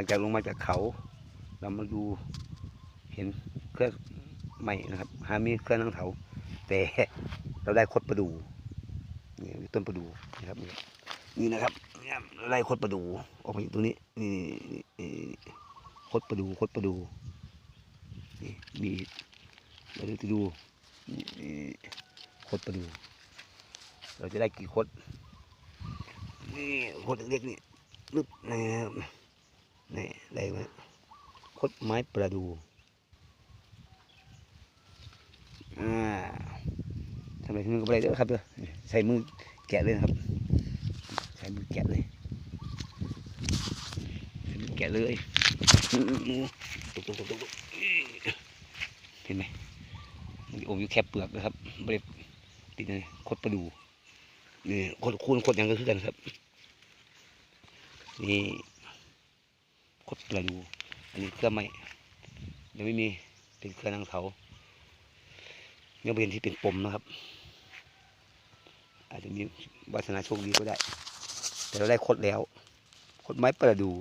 ลังจากลงมาจากเขา เรามาดูเห็นเครื่องใหม่นะครับหามีเครื่องนังเถาแต่เราได้คดประดูนี่ต้นประดูนะครับนี่นะครับนี่ไล่คดประดูออกมาอยู่ตรงนี้นี่นี่นี่คดประดูคดประดูนี่มีเราจะดูคดประดู เราจะได้กี่คดนี่คดเล็กนี่นึบนะครับ นี่ได้ไหมคดไม้ประดูอ่าทำอะไรที่มือก็ไม่ได้เด้อครับเด้อใส่มือแกะเลยครับใช้มือแกะเลยใช้มือแกะเลยตุกตุกตุกตุกตกเห็นไหมมันอมอยู่แค่เปลือกนะครับไม่ได้ติดเลยคดประดูนี่คดคูณคดหยังก็คือกันครับนี่ คดประดูอันนี้เครื่องไม้ยังไม่มีเป็นเครื่องนางเขายังไม่เป็นที่เป็นปมนะครับ อาจจะมีวาสนาโชคดีก็ได้ แต่เราได้คดแล้ว คดไม้ประดู่